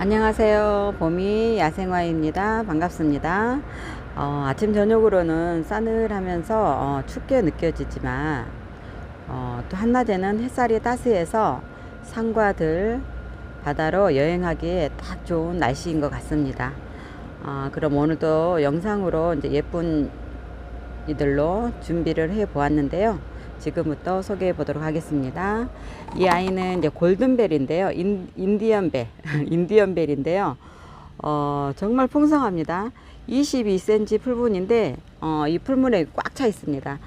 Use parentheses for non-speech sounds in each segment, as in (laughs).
안녕하세요. 봄이 야생화입니다. 반갑습니다. 어, 아침 저녁으로는 싸늘하면서 어, 춥게 느껴지지만 어, 또 한낮에는 햇살이 따스해서 산과 들 바다로 여행하기에 딱 좋은 날씨인 것 같습니다. 어, 그럼 오늘도 영상으로 이제 예쁜 이들로 준비를 해 보았는데요. 지금부터 소개해 보도록 하겠습니다. 이 아이는 이제 골든벨인데요. 인, 인디언벨, (laughs) 인디언벨인데요. 어, 정말 풍성합니다. 22cm 풀분인데, 어, 이 풀문에 꽉 차 있습니다.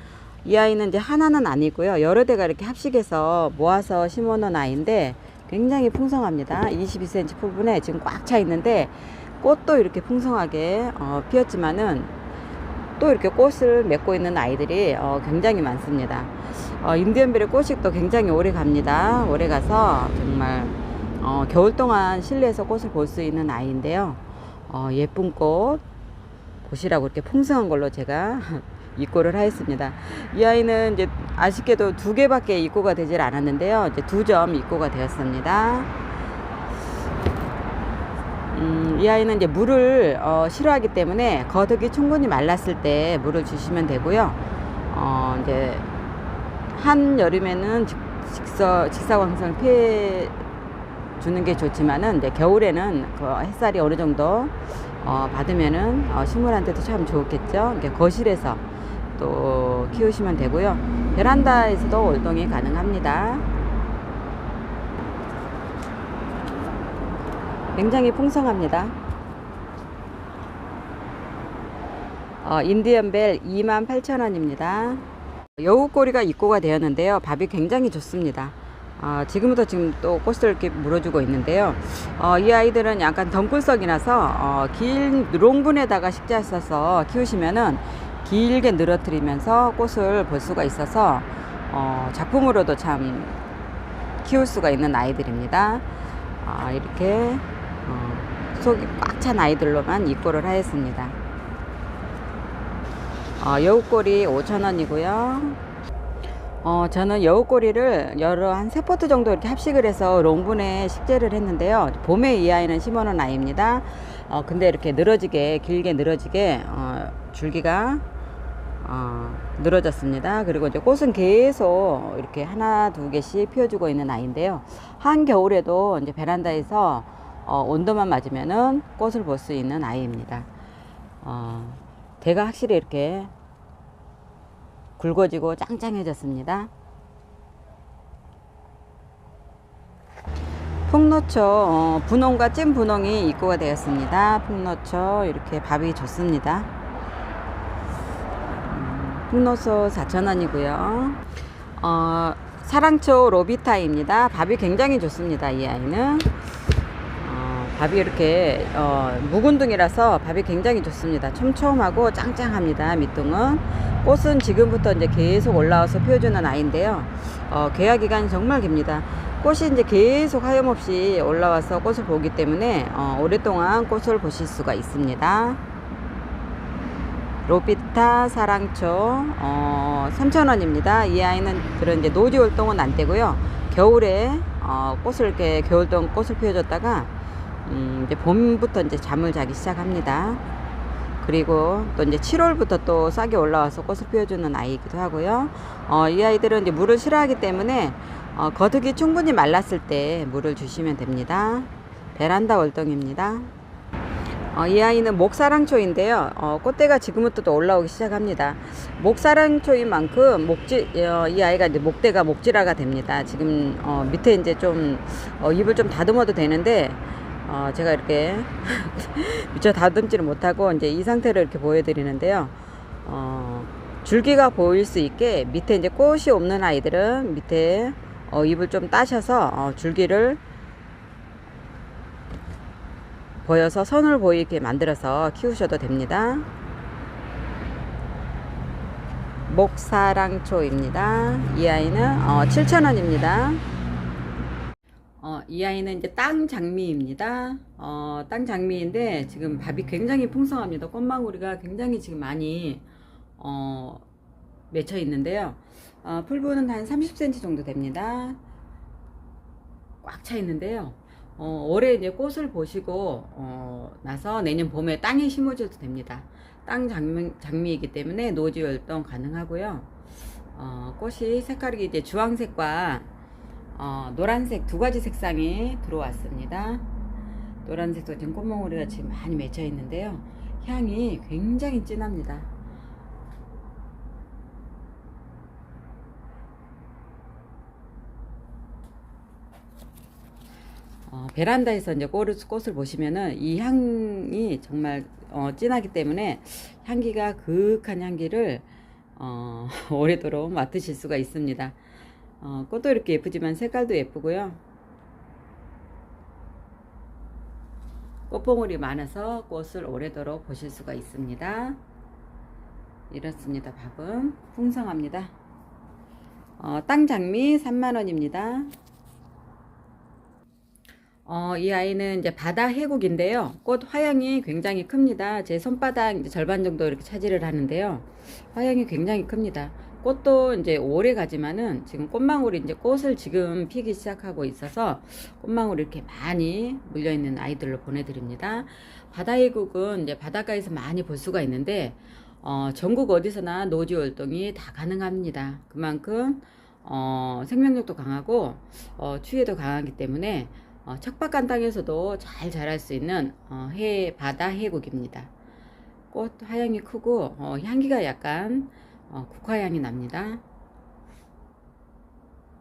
이 아이는 이제 하나는 아니고요. 여러 대가 이렇게 합식해서 모아서 심어 놓은 아이인데, 굉장히 풍성합니다. 22cm 풀분에 지금 꽉 차 있는데, 꽃도 이렇게 풍성하게 어, 피었지만은 또 이렇게 꽃을 맺고 있는 아이들이 어, 굉장히 많습니다. 어, 인디언벨의 또 굉장히 오래 갑니다. 오래 가서 정말 어, 겨울 동안 실내에서 꽃을 볼 수 있는 아이인데요. 어, 예쁜 꽃 보시라고 이렇게 풍성한 걸로 제가 (laughs) 입고를 하였습니다. 이 아이는 이제 아쉽게도 두 개밖에 입고가 되질 않았는데요. 이제 두 점 입고가 되었습니다. 음, 이 아이는 이제 물을 어, 싫어하기 때문에 거덕이 충분히 말랐을 때 물을 주시면 되고요. 어, 이제 한 여름에는 직, 직서, 직사광선을 피해 주는 게 좋지만은 이제 겨울에는 그 햇살이 어느 정도 어, 받으면은 어, 식물한테도 참 좋겠죠. 이렇게 거실에서 또 키우시면 되고요. 베란다에서도 월동이 가능합니다. 굉장히 풍성합니다. 어, 인디언벨 28,000원입니다. 여우꼬리가 입고가 되었는데요. 밥이 굉장히 좋습니다. 어, 지금부터 지금 또 꽃을 이렇게 물어주고 있는데요. 어, 이 아이들은 약간 덩굴석이 나서 어, 긴 롱분에다가 식자 써서 키우시면은 길게 늘어뜨리면서 꽃을 볼 수가 있어서 어, 작품으로도 참 키울 수가 있는 아이들입니다. 아, 이렇게 어, 속이 꽉 찬 아이들로만 입고를 하였습니다. 어, 여우꼬리 5,000원이고요. 어, 저는 여우꼬리를 여러 한 세 포트 정도 이렇게 합식을 해서 롱분에 식재를 했는데요. 봄에 이 아이는 심어놓은 아이입니다. 어, 근데 이렇게 늘어지게, 길게 늘어지게, 어, 줄기가, 어, 늘어졌습니다. 그리고 이제 꽃은 계속 이렇게 하나, 두 개씩 피워주고 있는 아이인데요. 한겨울에도 이제 베란다에서 어, 온도만 맞으면은 꽃을 볼 수 있는 아이입니다. 어, 대가 확실히 이렇게 굵어지고 짱짱해졌습니다. 풍노초 어, 분홍과 찐 분홍이 입고가 되었습니다. 풍노초 이렇게 밥이 좋습니다. 음, 풍노초 4,000원이고요. 어, 사랑초 로비타입니다. 밥이 굉장히 좋습니다. 이 아이는. 어, 밥이 이렇게 어, 묵은둥이라서 밥이 굉장히 좋습니다. 촘촘하고 짱짱합니다. 밑둥은 꽃은 지금부터 이제 계속 올라와서 피워주는 아이인데요. 어, 개화 기간이 정말 깁니다. 꽃이 이제 계속 하염없이 올라와서 꽃을 보기 때문에 어, 오랫동안 꽃을 보실 수가 있습니다. 로비타 사랑초 어, 3,000원입니다. 이 아이는 그런 이제 노지 활동은 안 되고요. 겨울에 어, 꽃을 이렇게 겨울 동안 꽃을 피워줬다가 음, 이제 봄부터 이제 잠을 자기 시작합니다. 그리고 또 이제 7월부터 또 싹이 올라와서 꽃을 피워주는 아이이기도 하고요. 어, 이 아이들은 이제 물을 싫어하기 때문에 어, 거득이 충분히 말랐을 때 물을 주시면 됩니다. 베란다 월동입니다. 어, 이 아이는 목사랑초인데요. 어, 꽃대가 지금부터 또 올라오기 시작합니다. 목사랑초인 만큼 목지, 어, 이 아이가 이제 목대가 목질화가 됩니다. 지금 어, 밑에 이제 좀 어, 입을 좀 다듬어도 되는데 어, 제가 이렇게 (laughs) 미처 다듬지를 못하고 이제 이 상태로 이렇게 보여드리는데요. 어, 줄기가 보일 수 있게 밑에 이제 꽃이 없는 아이들은 밑에 어, 잎을 좀 따셔서 어, 줄기를 보여서 선을 보이게 만들어서 키우셔도 됩니다. 목사랑초입니다. 이 아이는 어, 7,000원입니다. 어, 이 아이는 이제 땅 장미입니다. 어, 땅 장미인데 지금 밥이 굉장히 풍성합니다. 꽃망울이가 굉장히 지금 많이 어, 맺혀 있는데요. 어, 풀분은 한 30cm 정도 됩니다. 꽉 차 있는데요. 어, 올해 이제 꽃을 보시고 어, 나서 내년 봄에 땅에 심어줘도 됩니다. 땅 장미, 장미이기 때문에 노지 활동 가능하고요. 어, 꽃이 색깔이 이제 주황색과 어, 노란색 두 가지 색상이 들어왔습니다. 노란색도 지금 꽃몽오리가 지금 많이 맺혀 있는데요. 향이 굉장히 진합니다. 어, 베란다에서 이제 꽃을, 꽃을 보시면은 이 향이 정말 어, 진하기 때문에 향기가 그윽한 향기를 어, (laughs) 오래도록 맡으실 수가 있습니다. 어, 꽃도 이렇게 예쁘지만 색깔도 예쁘고요. 꽃봉오리 많아서 꽃을 오래도록 보실 수가 있습니다. 이렇습니다. 밥은 풍성합니다. 어, 땅 장미 3만원입니다. 어, 이 아이는 이제 바다 해국인데요. 꽃 화양이 굉장히 큽니다. 제 손바닥 절반 정도 이렇게 차지를 하는데요. 화양이 굉장히 큽니다. 꽃도 이제 오래 가지만은 지금 꽃망울이 이제 꽃을 지금 피기 시작하고 있어서 꽃망울이 이렇게 많이 물려 있는 아이들로 보내드립니다. 바다 해국은 이제 바닷가에서 많이 볼 수가 있는데 어, 전국 어디서나 노지 활동이 다 가능합니다. 그만큼 어, 생명력도 강하고 어, 추위에도 강하기 때문에 어, 척박한 땅에서도 잘 자랄 수 있는 어, 해 바다 해국입니다. 꽃 화양이 크고 어, 향기가 약간 어, 국화향이 납니다.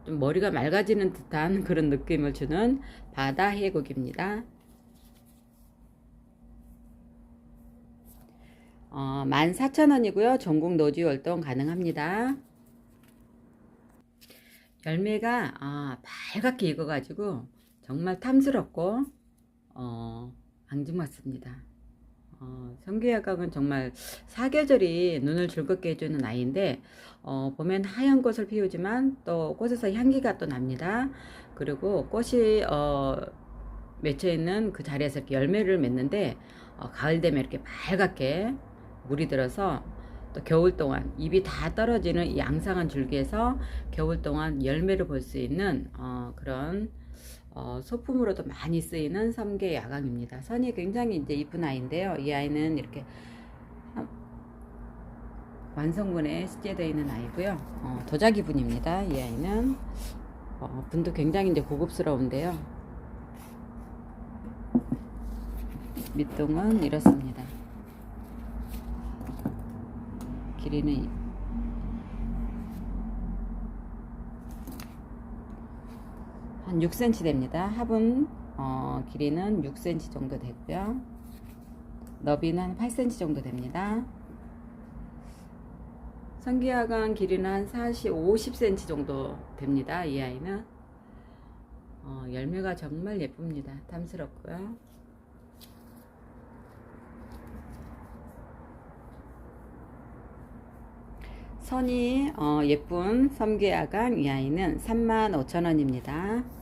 좀 머리가 맑아지는 듯한 (laughs) 그런 느낌을 주는 바다 해국입니다. 어, 14,000원이고요. 전국 노지 활동 가능합니다. 열매가 아, 빨갛게 익어가지고 정말 탐스럽고 어, 앙증맞습니다. 어, 성게야각은 정말 사계절이 눈을 즐겁게 해주는 아이인데 어, 보면 하얀 꽃을 피우지만 또 꽃에서 향기가 또 납니다. 그리고 꽃이 어, 맺혀 있는 그 자리에서 이렇게 열매를 맺는데 어, 가을 되면 이렇게 빨갛게 물이 들어서 또 겨울 동안 잎이 다 떨어지는 이 양상한 줄기에서 겨울 동안 열매를 볼 수 있는 어, 그런 어, 소품으로도 많이 쓰이는 섬계 야광입니다. 선이 굉장히 이제 이쁜 아이인데요. 이 아이는 이렇게 완성분에 시제되어 있는 아이고요. 어, 도자기 분입니다. 이 아이는 어, 분도 굉장히 이제 고급스러운데요. 밑동은 이렇습니다. 길이는 한 6cm 됩니다. 합은 어, 길이는 6cm 정도 되고요. 너비는 한 8cm 정도 됩니다. 성기야간 길이는 한 40, 50cm 정도 됩니다. 이 아이는 어, 열매가 정말 예쁩니다. 탐스럽고요. 선이 어, 예쁜 섬계야간 이 아이는 35,000원입니다.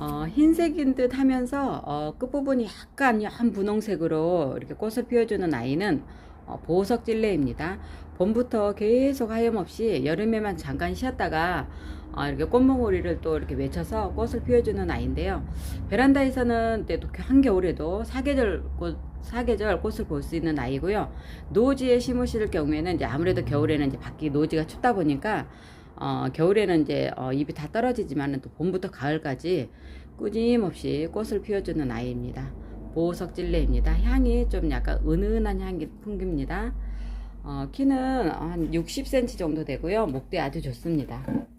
어, 흰색인 듯 하면서 어, 끝부분이 약간 연 분홍색으로 이렇게 꽃을 피워주는 아이는 어, 보석 찔레입니다. 봄부터 계속 하염없이 여름에만 잠깐 쉬었다가 어, 이렇게 꽃몽오리를 또 이렇게 맺혀서 꽃을 피워주는 아이인데요. 베란다에서는 때도 한겨울에도 사계절 꽃 사계절 꽃을 볼 수 있는 아이고요. 노지에 심으실 경우에는 이제 아무래도 겨울에는 이제 밖이 노지가 춥다 보니까 어, 겨울에는 이제 어, 잎이 다 떨어지지만은 또 봄부터 가을까지 꾸짐없이 꽃을 피워주는 아이입니다. 보석 찔레입니다. 향이 좀 약간 은은한 향이 풍깁니다. 어, 키는 한 60cm 정도 되고요. 목대 아주 좋습니다.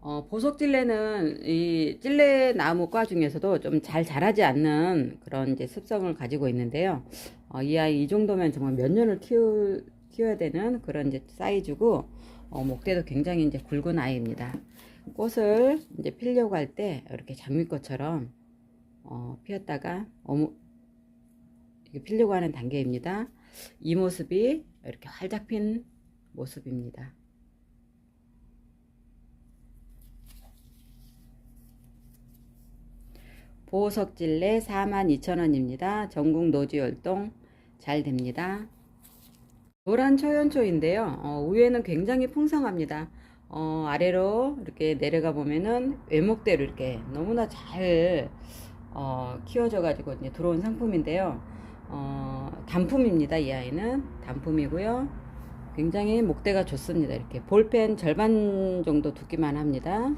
어, 보석 찔레는 이 찔레 나무과 중에서도 좀 잘 자라지 않는 그런 이제 습성을 가지고 있는데요. 어, 이 아이 이 정도면 정말 몇 년을 키우, 키워야 되는 그런 이제 사이즈고 어, 목대도 굉장히 이제 굵은 아이입니다. 꽃을 이제 피려고 할 때 이렇게 장미꽃처럼 어, 피었다가 어무, 이렇게 피려고 하는 단계입니다. 이 모습이 이렇게 활짝 핀 모습입니다. 보석질레 42,000원입니다. 전국 노지 활동 잘 됩니다. 노란 초연초인데요. 어, 위에는 굉장히 풍성합니다. 어, 아래로 이렇게 내려가 보면은 외목대로 이렇게 너무나 잘 어, 키워져 가지고 이제 들어온 상품인데요. 어, 단품입니다. 이 아이는 단품이고요. 굉장히 목대가 좋습니다. 이렇게 볼펜 절반 정도 두기만 합니다.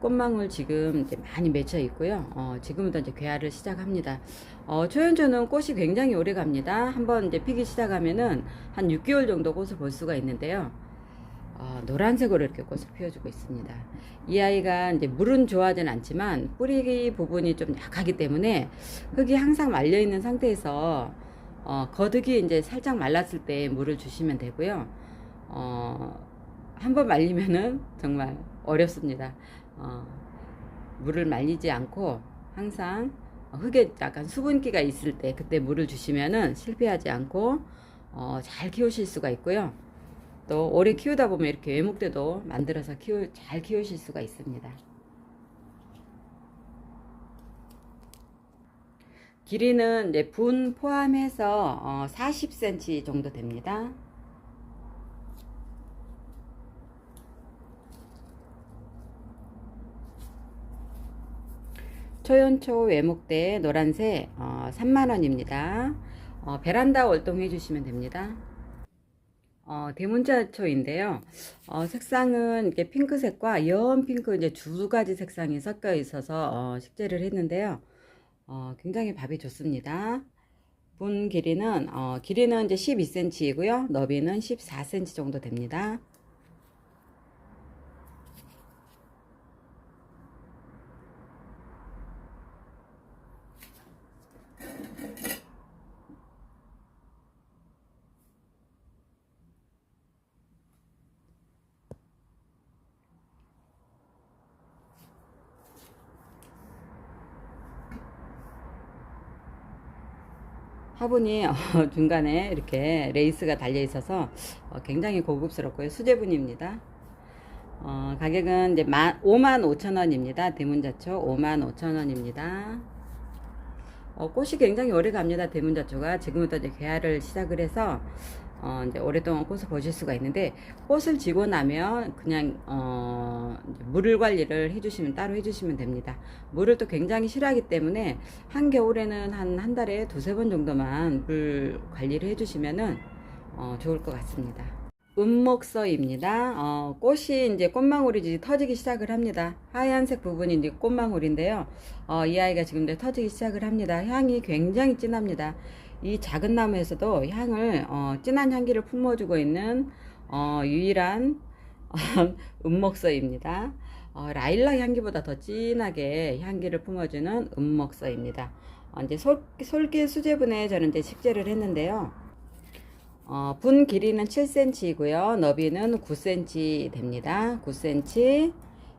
꽃망울 지금 이제 많이 맺혀 있고요. 어, 지금부터 이제 괴화를 시작합니다. 어, 초연초는 꽃이 굉장히 오래 갑니다. 한번 이제 피기 시작하면은 한 6개월 정도 꽃을 볼 수가 있는데요. 어, 노란색으로 이렇게 꽃을 피워주고 있습니다. 이 아이가 이제 물은 좋아하진 않지만 뿌리 부분이 좀 약하기 때문에 흙이 항상 말려 있는 상태에서 어, 거득이 이제 살짝 말랐을 때 물을 주시면 되고요. 어, 한번 말리면은 정말 어렵습니다. 어, 물을 말리지 않고 항상 흙에 약간 수분기가 있을 때 그때 물을 주시면은 실패하지 않고 어, 잘 키우실 수가 있고요. 또 오래 키우다 보면 이렇게 외목대도 만들어서 키우, 잘 키우실 수가 있습니다. 길이는 이제 분 포함해서 어, 40cm 정도 됩니다. 초연초 외목대 노란색 어, 3만원입니다. 어, 베란다 월동해 주시면 됩니다. 어, 대문자초인데요. 어, 색상은 이렇게 핑크색과 연 핑크 이제 두 가지 색상이 섞여 있어서 어, 식재를 했는데요. 어, 굉장히 밥이 좋습니다. 분 길이는 어, 길이는 이제 12cm이고요. 너비는 14cm 정도 됩니다. 화분이 (laughs) 어, 중간에 이렇게 레이스가 달려 있어서 어, 굉장히 고급스럽고요. 수제분입니다. 어, 가격은 이제 5만 5천 원입니다. 대문자초 5만 5천 원입니다. 어, 꽃이 굉장히 오래 갑니다. 대문자초가 지금부터 이제 개화를 시작을 해서 어, 이제 오랫동안 꽃을 보실 수가 있는데 꽃을 지고 나면 그냥 어, 이제 물 관리를 해주시면 따로 해주시면 됩니다. 물을 또 굉장히 싫어하기 때문에 한 겨울에는 한 한 달에 두세 번 정도만 물 관리를 해주시면은 어, 좋을 것 같습니다. 은목서입니다. 어, 꽃이 이제 꽃망울이 터지기 시작을 합니다. 하얀색 부분이 이제 꽃망울인데요. 어, 이 아이가 지금 이제 터지기 시작을 합니다. 향이 굉장히 진합니다. 이 작은 나무에서도 향을 어, 진한 향기를 품어주고 있는 어, 유일한 (laughs) 은목서입니다. 어, 라일락 향기보다 더 진하게 향기를 품어주는 은목서입니다. 어, 이제 솔, 솔길 수제분에 저는 이제 식재를 했는데요. 어, 분 길이는 7cm이고요. 너비는 9cm 됩니다. 9cm,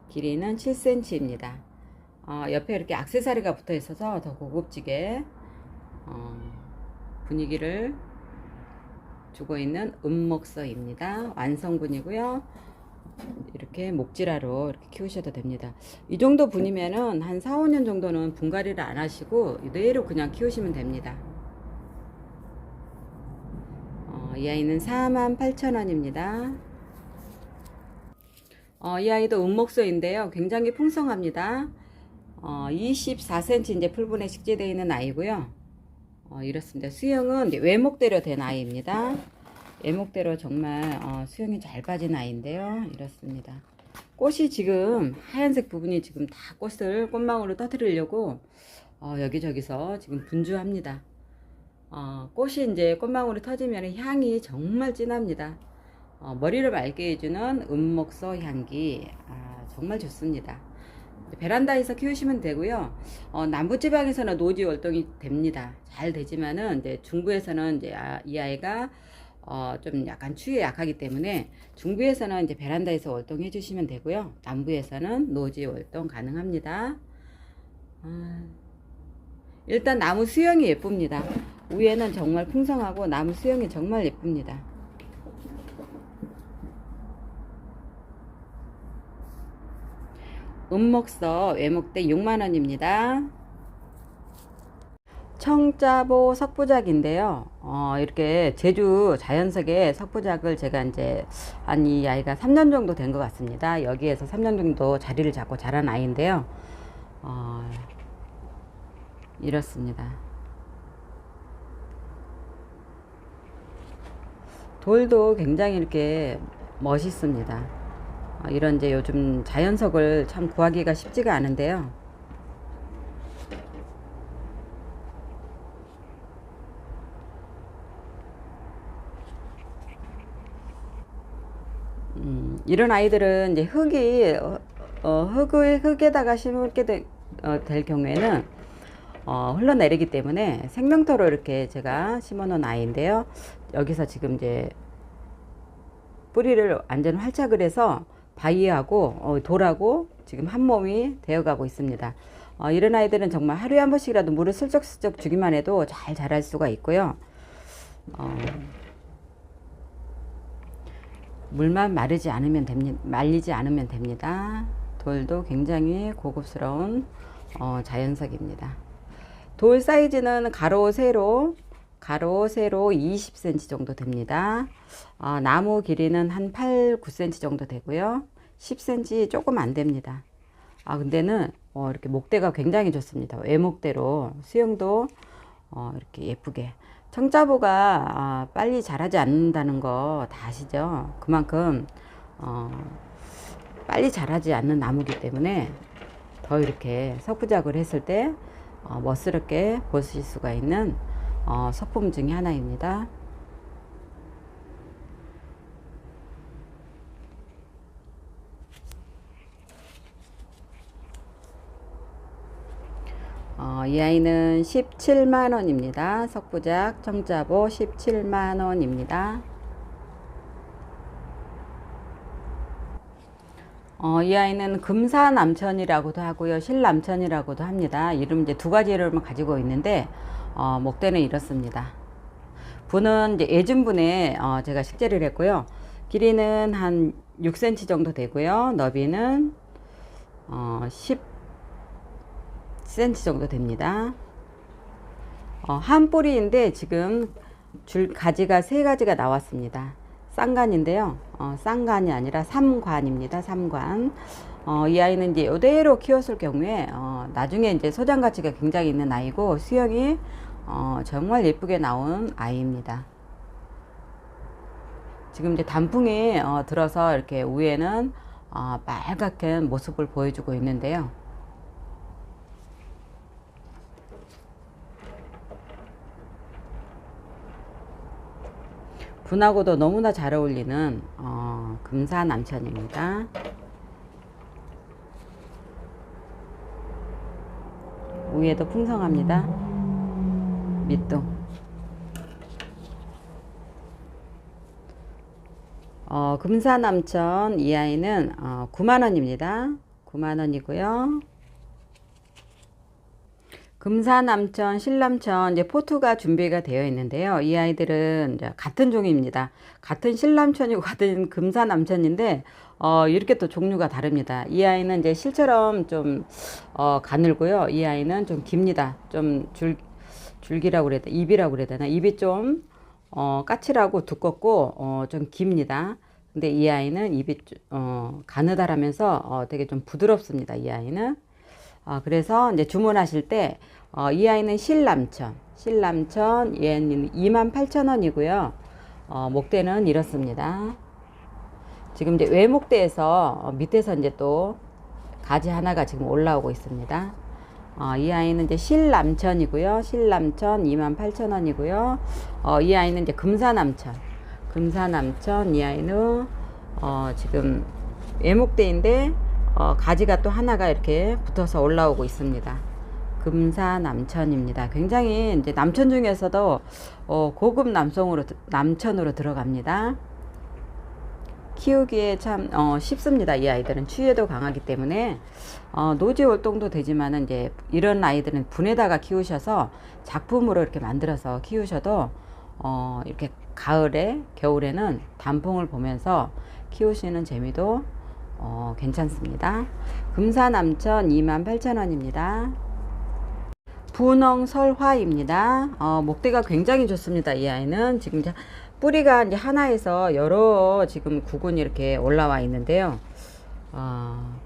길이는 7cm입니다. 어, 옆에 이렇게 악세사리가 붙어 있어서 더 고급지게 어, 분위기를 주고 있는 은목서입니다. 완성분이고요. 이렇게 목지라로 이렇게 키우셔도 됩니다. 이 정도 분이면은 한 4, 5년 정도는 분갈이를 안 하시고 이대로 그냥 키우시면 됩니다. 어, 이 아이는 48,000원입니다. 어, 이 아이도 은목소인데요. 굉장히 풍성합니다. 어, 24cm 이제 풀분에 식재되어 있는 아이고요. 어, 이렇습니다. 수영은 외목대로 된 아이입니다. 외목대로 정말 어, 수영이 잘 빠진 아이인데요. 이렇습니다. 꽃이 지금 하얀색 부분이 지금 다 꽃을 꽃망울로 떠드리려고 어, 여기저기서 지금 분주합니다. 어, 꽃이 이제 꽃망울이 터지면 향이 정말 진합니다. 어, 머리를 맑게 해주는 은목서 향기 아, 정말 좋습니다. 베란다에서 키우시면 되고요. 어, 남부지방에서는 노지 월동이 됩니다. 잘 되지만은 이제 중부에서는 이제 아, 이 아이가 어, 좀 약간 추위에 약하기 때문에 중부에서는 이제 베란다에서 월동해 주시면 되고요. 남부에서는 노지 월동 가능합니다. 아, 일단 나무 수영이 예쁩니다. 위에는 정말 풍성하고 나무 수영이 정말 예쁩니다. 은목서 외목대 6만원입니다. 청자보 석부작인데요. 어, 이렇게 제주 자연석의 석부작을 제가 이제 한 이 아이가 3년 정도 된 것 같습니다. 여기에서 3년 정도 자리를 잡고 자란 아이인데요. 어, 이렇습니다. 돌도 굉장히 이렇게 멋있습니다. 어, 이런 이제 요즘 자연석을 참 구하기가 쉽지가 않은데요. 음, 이런 아이들은 이제 흙이 어, 어, 흙을 흙에다가 심게 되, 어, 될 경우에는 어, 흘러내리기 때문에 생명토로 이렇게 제가 심어 놓은 아이인데요. 여기서 지금 이제 뿌리를 완전 활착을 해서 바위하고 어, 돌하고 지금 한 몸이 되어가고 있습니다. 어, 이런 아이들은 정말 하루에 한 번씩이라도 물을 슬쩍슬쩍 주기만 해도 잘 자랄 수가 있고요. 어, 물만 마르지 않으면 됩니다. 말리지 않으면 됩니다. 돌도 굉장히 고급스러운 어, 자연석입니다. 돌 사이즈는 가로 세로 가로 세로 20cm 정도 됩니다. 어, 나무 길이는 한 8, 9cm 정도 되고요. 10cm 조금 안 됩니다. 아 근데는 어, 이렇게 목대가 굉장히 좋습니다. 외목대로 수영도 어, 이렇게 예쁘게 청자보가 아, 빨리 자라지 않는다는 거 다 아시죠? 그만큼 어, 빨리 자라지 않는 나무기 때문에 더 이렇게 석부작을 했을 때 어, 멋스럽게 보실 수가 있는 어, 소품 중에 하나입니다. 어, 이 아이는 17만 원입니다. 석부작 청자보 17만 원입니다. 어, 이 아이는 금사남천이라고도 하고요. 실남천이라고도 합니다. 이름 이제 두 가지 이름을 가지고 있는데 어, 목대는 이렇습니다. 분은 이제 예준분에 어, 제가 식재를 했고요. 길이는 한 6cm 정도 되고요. 너비는 어, 10cm 정도 됩니다. 어, 한 뿌리인데 지금 줄 가지가 세 가지가 나왔습니다. 쌍관인데요. 어, 쌍관이 아니라 삼관입니다. 삼관. 어, 이 아이는 이제 이대로 키웠을 경우에 어, 나중에 이제 소장 가치가 굉장히 있는 아이고 수영이 어, 정말 예쁘게 나온 아이입니다. 지금 이제 단풍이 어, 들어서 이렇게 위에는 어, 빨갛게 모습을 보여주고 있는데요. 분하고도 너무나 잘 어울리는 어, 금사 남천입니다. 위에도 풍성합니다. 밑둥. 어, 금사남천 이 아이는 어, 9만원입니다. 9만원이고요. 금사남천, 신남천 이제 포트가 준비가 되어 있는데요. 이 아이들은 같은 종입니다. 같은 신남천이고 (laughs) 같은 금사남천인데 어, 이렇게 또 종류가 다릅니다. 이 아이는 이제 실처럼 좀 어, 가늘고요. 이 아이는 좀 깁니다. 좀 줄 줄기라고 그래야 되나? 입이라고 그래야 되나? 입이 좀 어, 까칠하고 두껍고 어, 좀 깁니다. 근데 이 아이는 입이 어, 가느다라면서 어, 되게 좀 부드럽습니다. 이 아이는. 어, 그래서 이제 주문하실 때, 어, 이 아이는 실남천, 실남천, 얘는 28,000원이고요. 어, 목대는 이렇습니다. 지금 이제 외목대에서 어, 밑에서 이제 또 가지 하나가 지금 올라오고 있습니다. 어, 이 아이는 이제 실남천이고요. 실남천 28,000원이고요. 어, 이 아이는 이제 금사남천, 금사남천 이 아이는 어, 지금 외목대인데 어, 가지가 또 하나가 이렇게 붙어서 올라오고 있습니다. 금사 남천입니다. 굉장히 이제 남천 중에서도 어, 고급 남성으로 남천으로 들어갑니다. 키우기에 참 어, 쉽습니다. 이 아이들은 추위에도 강하기 때문에 어, 노지 활동도 되지만은 이제 이런 아이들은 분에다가 키우셔서 작품으로 이렇게 만들어서 키우셔도 어, 이렇게 가을에 겨울에는 단풍을 보면서 키우시는 재미도 어, 괜찮습니다. 금사남천 28,000원입니다. 분홍 설화입니다. 어, 목대가 굉장히 좋습니다. 이 아이는 지금 뿌리가 이제 하나에서 여러 지금 구근이 이렇게 올라와 있는데요. 어,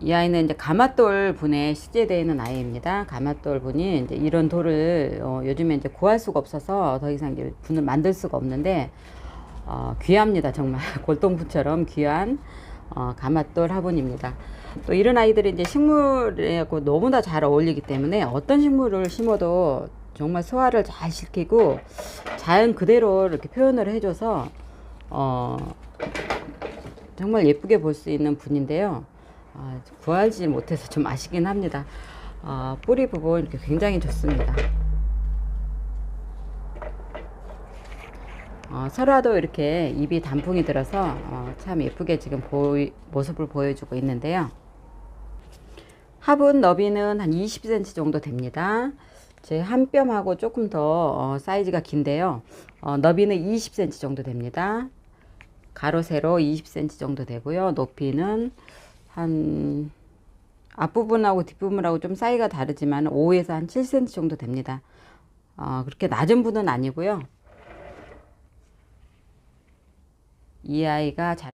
이 아이는 이제 가마돌 분에 시제되어 있는 아이입니다. 가마돌 분이 이제 이런 돌을 어, 요즘에 이제 구할 수가 없어서 더 이상 분을 만들 수가 없는데 어, 귀합니다. 정말 (laughs) 골동품처럼 귀한 어, 가마돌 화분입니다. 또 이런 아이들이 이제 식물하고 너무나 잘 어울리기 때문에 어떤 식물을 심어도 정말 소화를 잘 시키고 자연 그대로 이렇게 표현을 해줘서 어, 정말 예쁘게 볼 수 있는 분인데요. 아, 구하지 못해서 좀 아쉽긴 합니다. 어, 뿌리 부분 이렇게 굉장히 좋습니다. 어, 설화도 이렇게 잎이 단풍이 들어서 어, 참 예쁘게 지금 보이, 모습을 보여주고 있는데요. 화분 너비는 한 20cm 정도 됩니다. 제 한 뼘하고 조금 더 어, 사이즈가 긴데요. 어, 너비는 20cm 정도 됩니다. 가로 세로 20cm 정도 되고요. 높이는 한 앞부분하고 뒷부분하고 좀 사이가 다르지만 5에서 한 7cm 정도 됩니다. 어, 그렇게 낮은 분은 아니고요. 이 아이가 잘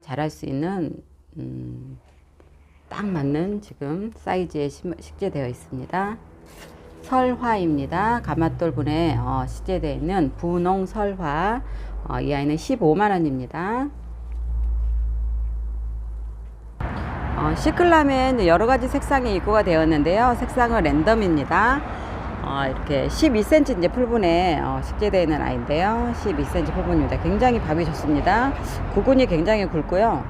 자랄 수 있는 음, 딱 맞는 지금 사이즈에 심- 식재되어 있습니다. 설화입니다. 가마돌분에 어, 식재되어 있는 분홍 설화. 어, 이 아이는 15만 원입니다. 어, 시클라멘 여러 가지 색상이 입고가 되었는데요. 색상은 랜덤입니다. 어, 이렇게 12cm 이제 풀분에 어, 식재되어 있는 아이인데요. 12cm 풀분입니다. 굉장히 밥이 좋습니다. 구근이 굉장히 굵고요.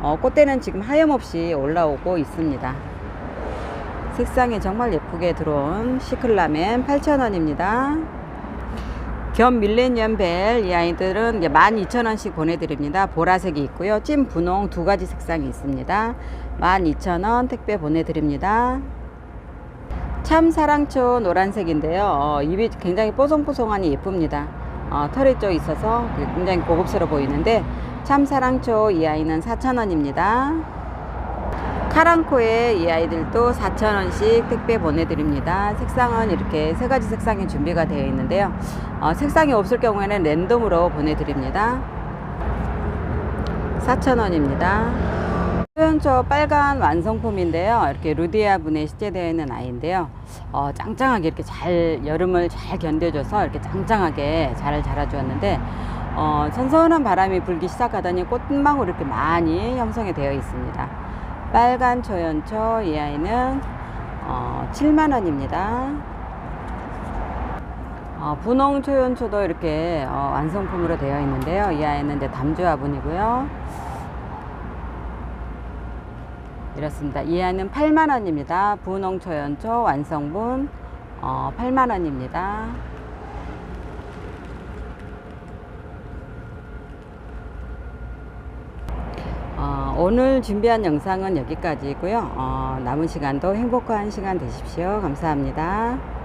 어, 꽃대는 지금 하염없이 올라오고 있습니다. 색상이 정말 예쁘게 들어온 시클라멘 8,000원입니다. 겸 밀레니엄 벨 이 아이들은 이제 12,000원씩 보내드립니다. 보라색이 있고요. 찐 분홍 두 가지 색상이 있습니다. 12,000원 택배 보내드립니다. 참 사랑초 노란색인데요. 어, 잎이 굉장히 뽀송뽀송하니 예쁩니다. 어, 털이 좀 있어서 굉장히 고급스러워 보이는데 참 사랑초 이 아이는 4,000원입니다. 카랑코에 이 아이들도 4,000원씩 택배 보내드립니다. 색상은 이렇게 세 가지 색상이 준비가 되어 있는데요. 어, 색상이 없을 경우에는 랜덤으로 보내드립니다. 4,000원입니다. 소연초 빨간 완성품인데요. 이렇게 루디아 분에 시제되어 있는 아이인데요. 어, 짱짱하게 이렇게 잘, 여름을 잘 견뎌줘서 이렇게 짱짱하게 잘 자라주었는데, 어, 선선한 바람이 불기 시작하더니 꽃망울 이렇게 많이 형성이 되어 있습니다. 빨간 초연초 이 아이는 어, 7만 원입니다. 어, 분홍 초연초도 이렇게 어, 완성품으로 되어 있는데요. 이 아이는 이제 담주 화분이고요. 이렇습니다. 이 아이는 8만 원입니다. 분홍 초연초 완성분 어, 8만 원입니다. 어, 오늘 준비한 영상은 여기까지고요. 어, 남은 시간도 행복한 시간 되십시오. 감사합니다.